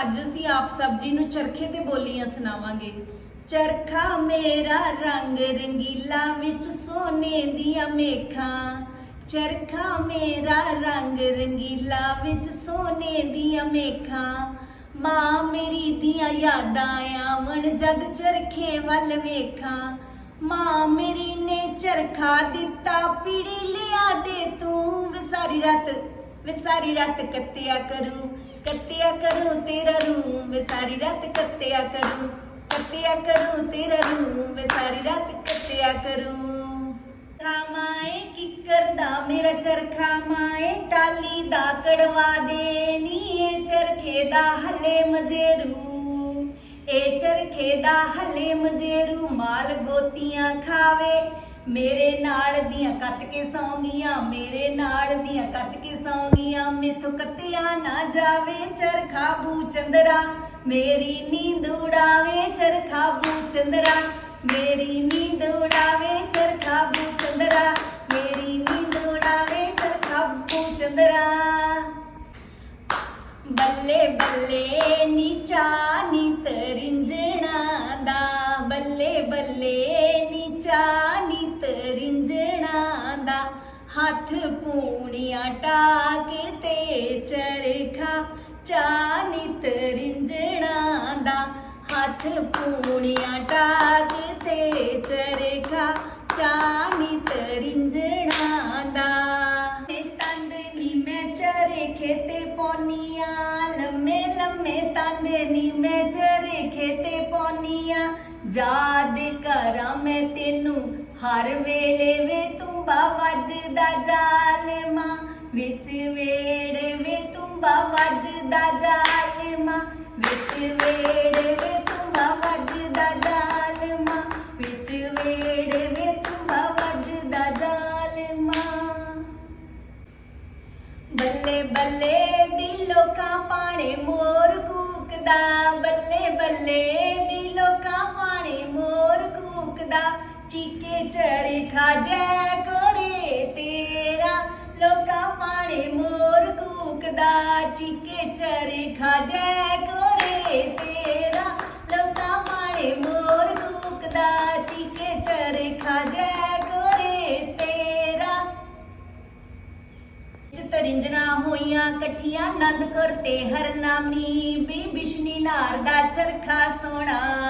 ਅੱਜ ਅਸੀਂ ਆਪ ਸਭ ਜੀ ਨੂੰ ਚਰਖੇ ਤੇ ਬੋਲੀਆਂ ਸੁਣਾਵਾਂਗੇ। ਚਰਖਾ ਮੇਰਾ ਰੰਗ ਰੰਗੀਲਾ ਵਿੱਚ ਸੋਨੇ ਦੀਆਂ ਮੇਖਾਂ। ਚਰਖਾ ਮੇਰਾ ਰੰਗ ਰੰਗੀਲਾ ਵਿੱਚ ਸੋਨੇ ਦੀਆਂ ਮੇਖਾਂ। ਮਾਂ ਮੇਰੀ ਦੀਆਂ ਯਾਦਾਂ ਆਵਣ ਜਦ ਚਰਖੇ ਵੱਲ ਵੇਖਾਂ। ਮਾਂ ਮੇਰੀ ਨੇ ਚਰਖਾ ਦਿੱਤਾ, ਪੀੜੀ ਲਿਆ ਦੇ ਤੂੰ ਵਿਸਾਰੀ ਰਾਤ। ਵਿਸਾਰੀ ਰਾਤ ਕੱਤਿਆ ਕਰੂ ਕੱਤਿਆ ਕਰੂ ਤੇਰਾ ਰੂ ਵਿਸਾਰੀ ਰਾਤ ਕੱਤਿਆ ਕਰੂ ਕੱਤਿਆ ਕਰੂ ਤੇਰਾ ਰੂ ਵਿਸਾਰੀ ਰਾਤ ਕੱਤਿਆ ਕਰੂ। ਖਾਮਾਏ ਕੀ ਕਰਦਾ ਮੇਰਾ ਚਰਖਾ ਮਾਏ, ਟਾਲੀ ਦਾ ਕੜਵਾ ਦੇ ਨੀ ਇਹ ਚਰਖੇ ਦਾ ਹਲੇ ਮਜੇਰੂ। ਏ ਚਰਖੇ ਦਾ ਹੱਲੇ ਮਜੇਰੂ, ਮਾਲ ਗੋਤੀਆਂ ਖਾਵੇ ਮੇਰੇ ਨਾਲ ਦੀਆਂ ਕੱਤ ਕੇ ਸੌਂਗੀਆਂ, ਮੇਰੇ ਨਾਲ ਦੀਆਂ ਕੱਤ ਕੇ ਸੌਂਗੀਆਂ, ਮੈਥੋਂ ਕੱਤਿਆ ਨਾ ਜਾਵੇ ਚਰਖਾ ਬੂ ਚੰਦਰਾ, ਮੇਰੀ ਨੀਂਦ ਉਡਾਵੇ ਚਰਖਾ ਬੂ ਚੰਦਰਾ, ਮੇਰੀ ਨੀਂਦ ਉਡਾਵੇ ਚਰਖਾ ਬੂ ਚੰਦਰਾ, ਮੇਰੀ ਨੀਂਦ ਉਡਾਵੇ ਚਰਖਾ ਬੂ ਚੰਦਰਾ। ਬੱਲੇ ਬੱਲੇ ਨੀਚਾ ਨੀ ਹੱਥ ਪੂਣੀਆਂ ਟਾਕ ਤੇ ਚਰਖਾ ਚਾਨੀ ਤਰਿੰਜਣਾ ਦਾ। ਹੱਥ ਪੂਣੀਆਂ ਟਾਕ ਤੇ ਚਰਖਾ ਚਾਨੀ ਤਰਿੰਜਣਾ ਦਾ। ਤੇ ਤੰਦ ਨੀ ਮੈਂ ਚਰੇ ਖੇਤੇ ਪੌਨੀਆਂ ਲੰਮੇ ਲੰਮੇ ਤੰਦ ਨੀ ਮੈਂ ਚਰੇ ਖੇਤੇ ਪੌਨੀਆਂ ਯਾਦ ਕਰਾਂ ਮੈਂ ਤੈਨੂੰ ਹਰ ਵੇਲੇ ਵੇ ਤੁੰਬਾ ਵੱਜਦਾ ਜ਼ਾਲਮਾ, ਵਿੱਚ ਵੇੜੇ ਵੇ ਤੁੰਬਾ ਵੱਜਦਾ ਜ਼ਾਲਮਾ, ਵਿੱਚ ਵੇੜੇ ਵੇ ਤੁੰਬਾ ਵੱਜਦਾ ਜ਼ਾਲਮਾ, ਵਿੱਚ ਵੇੜੇ ਵੇ ਤੁੰਬਾ ਵੱਜਦਾ ਜ਼ਾਲਮਾ। ਬੱਲੇ ਬੱਲੇ ਦੀ ਲੋਕਾਂ ਪਾਣੇ ਮੋਰ ਕੂਕਦਾ ਬੱਲੇ ਬੱਲੇ ਚੀਕੇ ਚਰਖਾ ਜੈ ਕੋਰੇ ਤੇਰਾ, ਲੋਕਾਂ ਪਾਣੇ ਮੋਰ ਕੂਕਦਾ। ਚੀਕੇ ਚਰਖਾ ਜੈ ਕੋਰੇ ਤੇਰਾ, ਲੋਕਾਂ ਪਾਣੇ ਮੋਰ ਕੂਕਦਾ। ਚੀਕੇ ਚਰਖਾ ਜੈ ਕੋਰੇ ਤੇਰਾ। ਚਤਰਿੰਜਣਾ ਹੋਈਆਂ ਇਕੱਠੀਆਂ ਆਨੰਦਕਰ ਤੇ ਹਰਨਾਮੀ। ਵੀ ਬਿਸ਼ਨੀ ਨਾਰ ਦਾ ਚਰਖਾ ਸੋਣਾ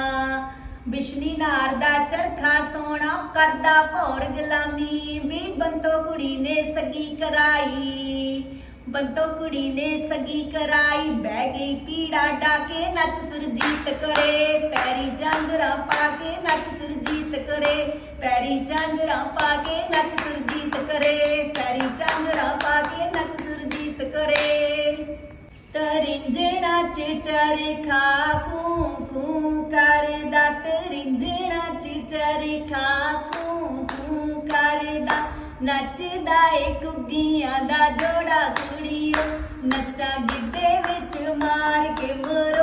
ਬਿਸ਼ਨੀਨਾਰ ਦਾ ਚਰਖਾ ਸੋਣਾ, ਕਰਦਾ ਭੌਰ ਗੁਲਾਮੀ। ਵੀ ਬੰਤੋ ਕੁੜੀ ਨੇ ਸਗੀ ਕਰਾਈ, ਬੰਤੋ ਕੁੜੀ ਨੇ ਸਗੀ ਕਰਾਈ। ਬਹਿ ਗਈ ਪੀੜਾ ਡਾਕੇ, ਨੱਚ ਸੁਰਜੀਤ ਕਰੇ। ਪੈਰੀ ਜਾਂਜਰਾ ਪਾ ਕੇ ਨੱਚ ਸੁਰਜੀਤ ਕਰੇ। ਪੈਰੀ ਜਾਂਜਰਾ ਪਾ ਕੇ ਨੱਚ ਸੁਰਜੀਤ ਕਰੇ। ਪੈਰੀ ਜਾਂਜਰਾ ਪਾ ਕੇ ਨੱਚ ਸੁਰਜੀਤ ਕਰੇ। ਤਰਿੰਜਣਾ ਚ ਚਰਖਾ ਕੂ ਕੂ ਕਰਦਾ ਚਰਖਾ ਕੂ ਕੂ ਕਰਦਾ, ਨੱਚਦਾ ਏ ਕੁੱਗੀਆਂ ਦਾ ਜੋੜਾ ਕੁੜੀਓ। ਨੱਚਾ ਗਿੱਧੇ ਵਿੱਚ ਮਾਰ ਕੇ ਮਰੋੜਾ